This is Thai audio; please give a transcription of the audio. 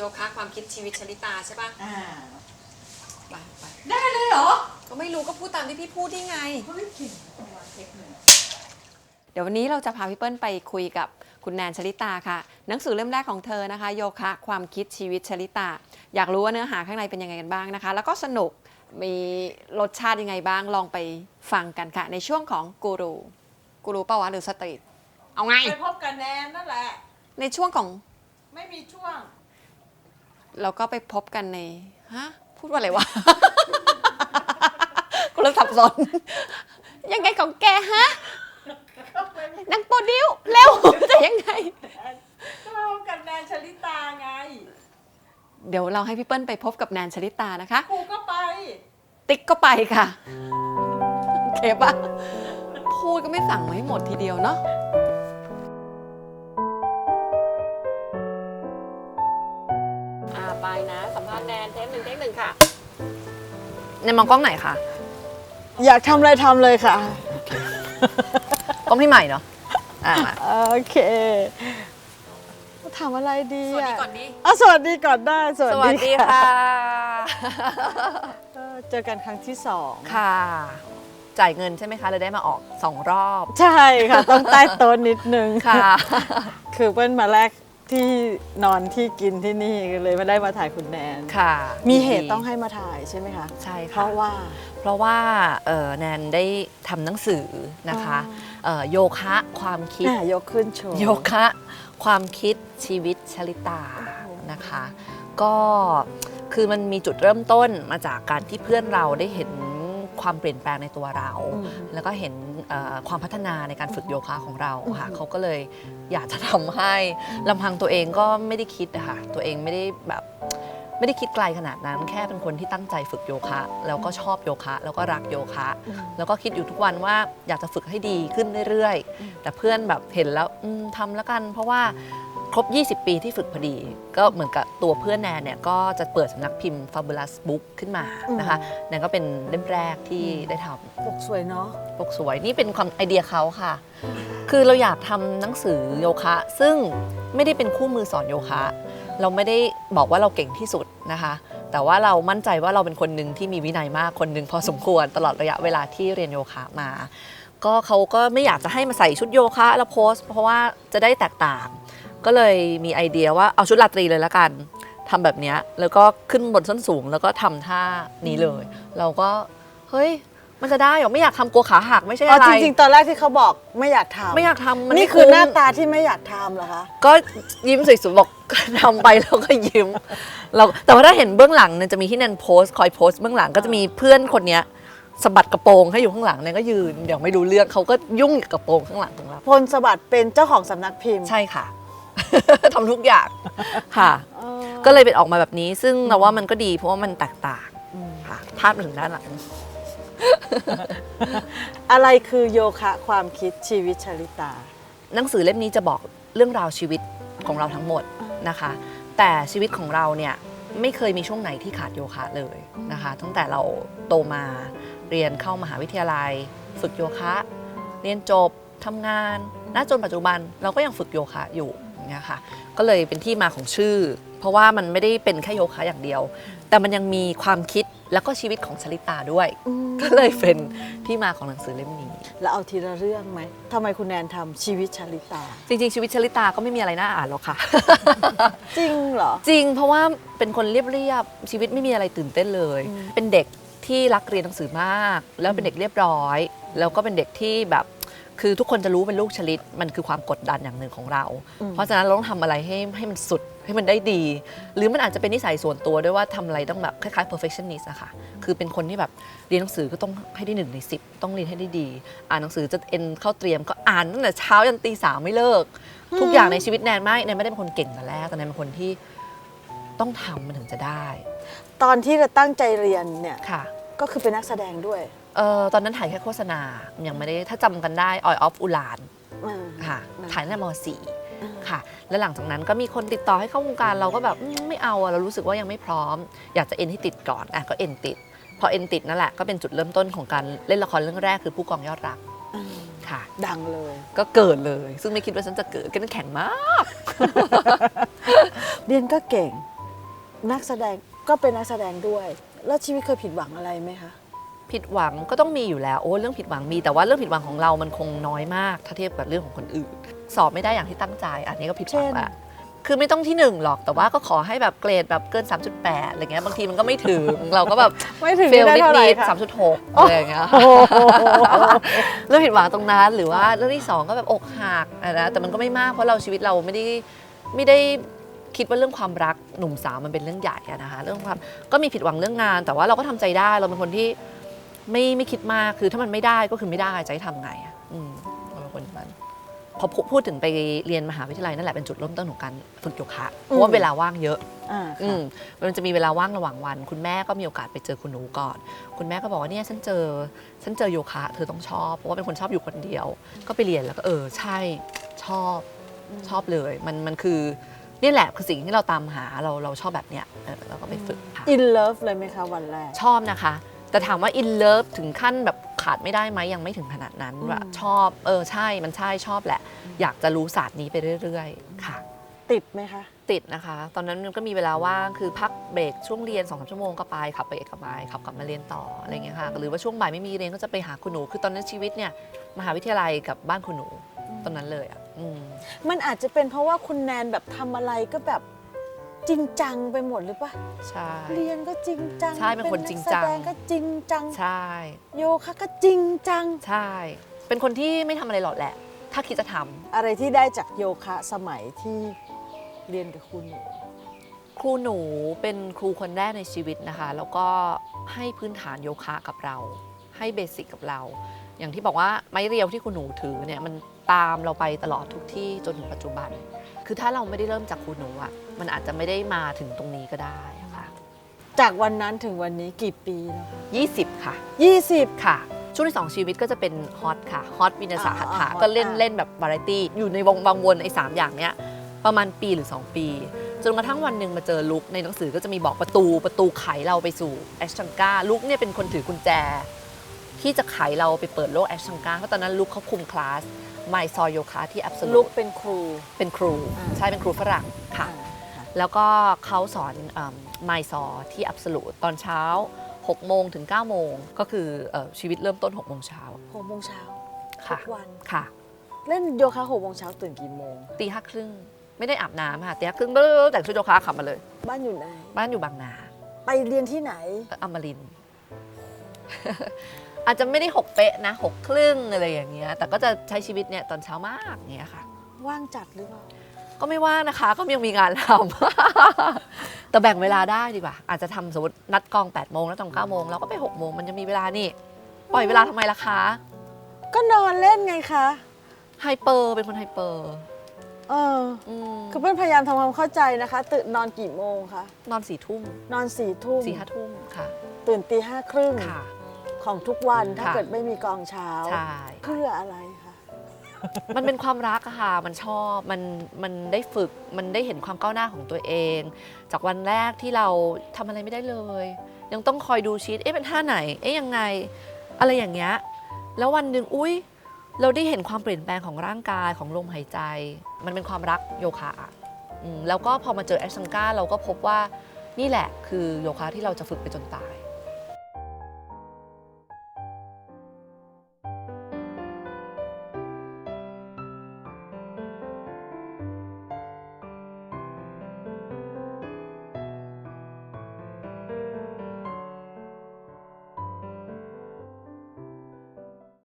โยคะความคิดชีวิตชลิตาใช่ปะอ่าไปไปได้เลยเหรอก็ไม่รู้ก็พูดตามที่พี่พูดที่ไง เฮ้ยเก่งวางเทคนิคเดี๋ยววันนี้เราจะพาพี่เปิ้ลไปคุยกับคุณแนนชลิตาค่ะ หนังสือเล่มแรกของเธอนะคะ โยคะ ความคิดชีวิตชลิตา อยากรู้ว่าเนื้อหาข้างในเป็นยังไงกันบ้างนะคะ แล้วก็สนุกมีรสชาติยังไงบ้างลองไปฟังกันค่ะ ในช่วงของกูรูกูรูเปล่าวะหรือสตรีทเอาไง ไปพบกับแนนนั่นแหละ ในช่วงของไม่มีช่วง เราก็ไปพบกันในฮะพูดว่าอะไรวะกูเริ่มสับสนยังไงของแกฮะก็ไปนางโปรดิวเร็วจะยังไงก็พบกับแนนชลิตาไง เดี๋ยวเราให้พี่เปิ้ลไปพบกับแนนชลิตานะคะครูก็ไป ติ๊กก็ไปค่ะ โอเคปะพูดก็ไม่สั่งมาให้หมดทีเดียวเนาะาไปนะ สัมภาษณ์แนนเทปหนึ่งเทปหนึ่งค่ะ ในมองกล้องไหนคะอยากทำอะไรทำเลยค่ะ กล้องพี่ใหม่เนาะอ่ามาโอเคทำอะไรดีสวัสดีอะก่อนดีอะสวัสดีก่อนได้สวัสวัสดีค่ะเออเจอกันครั้งที่สองค่ะ จ่ายเงินใช่ไหมคะเลยได้มาออกสองรอบ ใช่ค่ะ ต้องใต้โต๊ะนิดนึง ค่ะ คือเปิ้ลมาแรก ที่นอนที่กินที่นี่เลยไม่ได้มาถ่ายคุณแนนค่ะมีเหตุต้องให้มาถ่ายใช่ไหมคะใช่เพค่ะราะว่า เพราะว่าเอ่อแนนได้ทำหนังสือนะคะเอ่อโยคะความคิด อะยกขึ้นโชว์ โยคะ ความคิดชีวิตชลิตาโอ้โหนะคะ ก็คือมันมีจุดเริ่มต้นมาจากการที่เพื่อนเราได้เห็น ความเปลี่ยนแปลงในตัวเราอืมแล้วก็เห็นเอ่อความพัฒนาในการฝึกโยคะของเราค่ะอืมเขาก็เลยอยากจะทำให้ลำพังตัวเองก็ไม่ได้คิดอะค่ะตัวเองไม่ได้แบบไม่ได้คิดไกลขนาดนั้น แค่เป็นคนที่ตั้งใจฝึกโยคะ แล้วก็ชอบโยคะ แล้วก็รักโยคะ แล้วก็คิดอยู่ทุกวันว่าอยากจะฝึกให้ดีขึ้นเรื่อยอืมๆแต่เพื่อนแบบเห็นแล้วอืมทำแล้วกัน เพราะว่า ครบ 20 ปีที่ฝึกพอดี ก็เหมือนกับตัวเพื่อนแนนเนี่ยก็จะเปิดสำนักพิมพ์ Fabulous Book ขึ้นมานะคะแนนก็เป็นเล่มแรกที่ได้ทำปกสวยเนาะปกสวยนี่เป็นความไอเดียเขาค่ะ คือเราอยากทำหนังสือโยคะ ซึ่งไม่ได้เป็นคู่มือสอนโยคะ เราไม่ได้บอกว่าเราเก่งที่สุดนะคะ แต่ว่าเรามั่นใจว่าเราเป็นคนหนึ่งที่มีวินัยมากคนหนึ่งพอสมควรตลอดระยะเวลาที่เรียนโยคะมา ก็เขาก็ไม่อยากจะให้มาใส่ชุดโยคะแล้วโพสต์เพราะว่าจะได้แตกต่าง ก็เลยมีไอเดียว่าเอาชุดราตรีเลยละกันทำแบบเนี้ยแล้วก็ขึ้นบนส้นสูงแล้วก็ทำท่านี้เลย เราก็เฮ้ยมันจะได้เหรอไม่อยากทำกลัวขาหักไม่ใช่อ๋ออะไรจริงๆ ตอนแรกที่เขาบอกไม่อยากทำไม่อยากทำมันี่ไม่คือหน้ามตาที่ไม่อยากทำเหรอคะก็ยิ้มสวยๆบอกทำไปแล้วก็ยิ้มเราแต่ว่าถ้าเห็นเบื้องหลังเนี่ยจะมีที่แนนโพสต์คอยโพสต์เบื้องหลังก็จะมีเพื่อนคนเนี้ยสะบัดกระโปรงให้อยู่ข้างหลังเนี่ยก็ยืนเดี๋ยวไม่รู้เรื่องเขาก็ยุ่งกับกระโปรงข้างหลังของเราพลสวัสดิ์เป็นเจ้าของสำนักพิมพ์ใช่ค่ะ ทำทุกอย่างค่ะอ๋อก็เลยเป็นออกมาแบบนี้ ซึ่งเราว่ามันก็ดีเพราะว่ามันแตกต่างอืมค่ะภาพมาถึงด้านหลังอะไรคือโยคะความคิดชีวิตชลิตา หนังสือเล่มนี้จะบอกเรื่องราวชีวิตของเราทั้งหมดนะคะ แต่ชีวิตของเราเนี่ยไม่เคยมีช่วงไหนที่ขาดโยคะเลยนะคะ ตั้งแต่เราโตมาเรียนเข้ามหาวิทยาลัย ฝึกโยคะ เรียนจบทำงาน ณ จนปัจจุบันเราก็ยังฝึกโยคะอยู่อย่าง เงี้ยค่ะก็เลยเป็นที่มาของชื่อ เพราะว่ามันไม่ได้เป็นแค่โยคะอย่างเดียว แต่มันยังมีความคิดแล้วก็ชีวิตของชลิตาด้วย ก็เลยเป็นที่มาของหนังสือเล่มนี้ แล้วเอาทีละเรื่องไหมทำไมคุณแนนทำชีวิตชลิตา จริง ๆ ชีวิตชลิตาก็ไม่มีอะไรน่าอ่านหรอกค่ะ จริงเหรอ จริงเพราะว่าเป็นคนเรียบๆชีวิตไม่มีอะไรตื่นเต้นเลยอืมเป็นเด็กที่รักเรียนหนังสือมาก แล้วเป็นเด็กเรียบร้อย แล้วก็เป็นเด็กที่แบบ คือทุกคนจะรู้เป็นลูกชลิตมันคือความกดดันอย่างหนึ่งของเรา เพราะฉะนั้นเราต้องทำอะไรให้ให้มันสุดให้มันได้ดี หรือมันอาจจะเป็นนิสัยส่วนตัวด้วยว่าทำอะไรต้องแบบคล้ายๆ perfectionist อะค่ะ คือเป็นคนที่แบบเรียนหนังสือก็ต้องให้ได้หนึ่งในสิบต้องเรียนให้ได้ดี อ่านหนังสือจะเอ็นเข้าเตรียมก็อ่านตั้งแต่เช้ายันตีสามไม่เลิก ทุกอย่างในชีวิตแนนไม่แนนไม่ได้เป็นคนเก่งแต่แรกแต่แนนเป็นคนที่ต้องทำมันถึงจะได้ตอนที่เราตั้งใจเรียนเนี่ยค่ะ ก็คือเป็นนักแสดงด้วย เอ่อตอนนั้นถ่ายแค่โฆษณา ยังไม่ได้ถ้าจำกันได้ออยออฟอุลานอืม ค่ะอืม ถ่ายตั้งแต่มอืม .4 ค่ะ แล้วหลังจากนั้นก็มีคนติดต่อให้เข้าวงการเราก็แบบอืมไม่เอาอะเรารู้สึกว่ายังไม่พร้อม อยากจะเอ็นให้ติดก่อนอะก็เอ็นติด พอเอ็นติดนั่นแหละก็เป็นจุดเริ่มต้นของการเล่นละครเรื่องแรกคือผู้กองยอดรักอืมค่ะ ดังเลย ก็เกิดเลย ซึ่งไม่คิดว่าฉันจะเกิดกันแข็งมาก เรียนก็เก่ง นักแสดงก็เป็นนักแสดงด้วย แล้วชีวิตเคยผิดหวังอะไรไหมคะ ผิดหวังก็ต้องมีอยู่แล้วโอ้เรื่องผิดหวังมี แต่ว่าเรื่องผิดหวังของเรามันคงน้อยมาก ถ้าเทียบกับเรื่องของคนอื่น สอบไม่ได้อย่างที่ตั้งใจ อันนี้ก็ผิดหวังเช่นละคือไม่ต้องที่หนึ่งหรอกแต่ว่าก็ขอให้แบบเกรดแบบเกิน 3.8อะไรเงี้ยบางทีมันก็ไม่ถึงเราก็แบบไม่ถึงเฟลได้นิดเท่าไหร่นิดคะสามจุดหกอะไรอย่างเงี้ยโอ้โหเรื่องผิดหวังตรงนั้นหรือว่าเรื่องที่สองก็แบบอกหักอะนะแต่มันก็ไม่มากเพราะเราชีวิตเราไม่ได้ไม่ได้คิดว่าเรื่องความรักหนุ่มสาวมันเป็นเรื่องใหญ่อะนะคะเรื่องความก็มีผิดหวังเรื่องงาน แต่ว่าเราก็ทำใจได้เราเป็นคนที่ ไม่ไม่คิดมากคือถ้ามันไม่ได้ก็คือไม่ได้จะให้ทำไงอะอืมเราเป็นคนแบบนั้นพอพูพูดถึงไปเรียนมหาวิทยาลัยนั่นแหละเป็นจุดเริ่มต้นของการฝึกโยคะเพราะว่าเวลาว่างเยอะ อ่าอืค่ะ มมันจะมีเวลาว่างระหว่างวัน คุณแม่ก็มีโอกาสไปเจอคุณหนูก่อน คุณแม่ก็บอกว่าเนี่ยฉันเจอฉันเจอโยคะ เธอต้องชอบเพราะว่าเป็นคนชอบอยู่คนเดียว ก็ไปเรียนแล้วก็เออใช่ชอบชอบเลย มันมันคือนี่แหละคือสิ่งที่เราตามหาเราเราชอบแบบเนี้ยเออเราก็ไปฝึกค่ะอินเลิฟเลยไหมคะวันแรก ชอบนะคะ แต่ถามว่าอินเลิฟถึงขั้นแบบขาดไม่ได้ไหมยังไม่ถึงขนาดนั้นอืมว่าชอบเออใช่มันใช่ชอบแหละ อยากจะรู้ศาสตร์นี้ไปเรื่อย ๆ ค่ะ ติดไหมคะ ติดนะคะ ตอนนั้นมันก็มีเวลาว่างคือพักเบรกช่วงเรียน2อสชั่วโมงก็ไปขับไปกลับมาขับกลับมาเรียนต่ออะไรเงี้ยค่ะหรือว่าช่วงบ่ายไม่มีเรียนก็จะไปหาคุณหนู คือตอนนั้นชีวิตเนี่ยมหาวิทยาลัยกับบ้านคุณหนูตอนนั้นเลยอะอืมมันอาจจะเป็นเพราะว่าคุณแนนแบบทำอะไรก็แบบ จริงจังไปหมดหรือปะใช่ เรียนก็จริงจังใช่เป็นคนจริงจังนักแสดงก็จริงจัง ใช่ โยคะก็จริงจัง ใช่ เป็นคนที่ไม่ทำอะไรหรอกแหละ ถ้าคิดจะทำอะไรที่ได้จากโยคะสมัยที่เรียนกับคุณหนู ครูหนูเป็นครูคนแรกในชีวิตนะคะ แล้วก็ให้พื้นฐานโยคะกับเรา ให้เบสิกกับเรา อย่างที่บอกว่าไม้เรียวที่คุณหนูถือเนี่ยมันตามเราไปตลอดทุกที่จนถึงปัจจุบัน คือถ้าเราไม่ได้เริ่มจากครูหนูอะมันอาจจะไม่ได้มาถึงตรงนี้ก็ได้อะค่ะ จากวันนั้นถึงวันนี้กี่ปีแล้วคะ20 ค่ะ 20 ค่ะ ช่วงที่2ชีวิตก็จะเป็นฮอตค่ะฮอตวินาศาหัตถะอ่าอ่าก็เล่นอ่าเล่นแบบวาไรตี้อยู่ในวงบางวนไอ้สามอย่างเนี้ยประมาณปีหรือ 2 ปี จนกระทั่งวันหนึ่งมาเจอลุกในหนังสือก็จะมีบอกประตูประตูไขเราไปสู่แอชชังกาลุกเนี่ยเป็นคนถือกุญแจ ที่จะไขเราไปเปิดโลกแอชชังกาเพราะตอนนั้นลุกเขาคุมคลาสไมซอยโยคะที่ a b s o l ลุ u ก t เป็นครูเป็นครูอ่าใช่เป็นครูฝรั่งค่ะอ่าค่ะ แล้วก็เขาสอนไมซอที่ a b s o l u t ตอนเช้า6โมงถึง9โมงก็คือเอ่อชีวิตเริ่มต้น6โมงเช้าหกโมงเช้าทุค่ะกวันค่ะ เล่นโยคะหกโมงเช้าตื่นกี่โมงตีห้าครึ่งไม่ได้อาบน้ำค่ะตีห้าครึ่งเบ้อแต่งชุดโยคะขับมาเลย บ้านอยู่ไหน บ้านอยู่บางนา ไปเรียนที่ไหนเอ่ออมรินทร์ อาจจะไม่ได้หกเป๊ะนะหกครึ่งอะไรอย่างเงี้ย แต่ก็จะใช้ชีวิตเนี่ยตอนเช้ามากอย่างเงี้ยค่ะ ว่างจัดหรือเปล่า ก็ไม่ว่านะคะ ก็ยังมีงานทำ แต่แบ่งเวลาได้ดีกว่า อาจจะทำสมมตินัดกอง8ปดโมงแล้วตอนเก้าโมงเราก็ไป6กโมงมันจะมีเวลานี่ ปล่อยเวลาทำไมล่ะคะ ก็นอนเล่นไงคะ ไฮเปอร์เป็นคนไฮเปอร์ เอออืมคือเพื่อนพยายามทำความเข้าใจนะคะ ตื่นนอนกี่โมงคะ นอนสี่ทุ่มนอนสี่ทุ่มสี่ห้าทุ่มค่ะ ตื่นตีห้าครึ่ง ค่ะ ของทุกวันถ้าค่ะเกิดไม่มีกองเช้า ใช่ เพื่ออะไรคะมันเป็นความรักอะค่ะ มันชอบ มัน มันได้ฝึก มันได้เห็นความก้าวหน้าของตัวเอง จากวันแรกที่เราทำอะไรไม่ได้เลย ยังต้องคอยดูชีตเอ๊ะเป็นท่าไหน เอ๊ะยังไง อะไรอย่างเงี้ย แล้ววันหนึ่งอุ้ยเราได้เห็นความเปลี่ยนแปลงของร่างกายของลมหายใจ มันเป็นความรักโยคะอะอืมแล้วก็พอมาเจอแอชซังกาเราก็พบว่านี่แหละคือโยคะที่เราจะฝึกไปจนตาย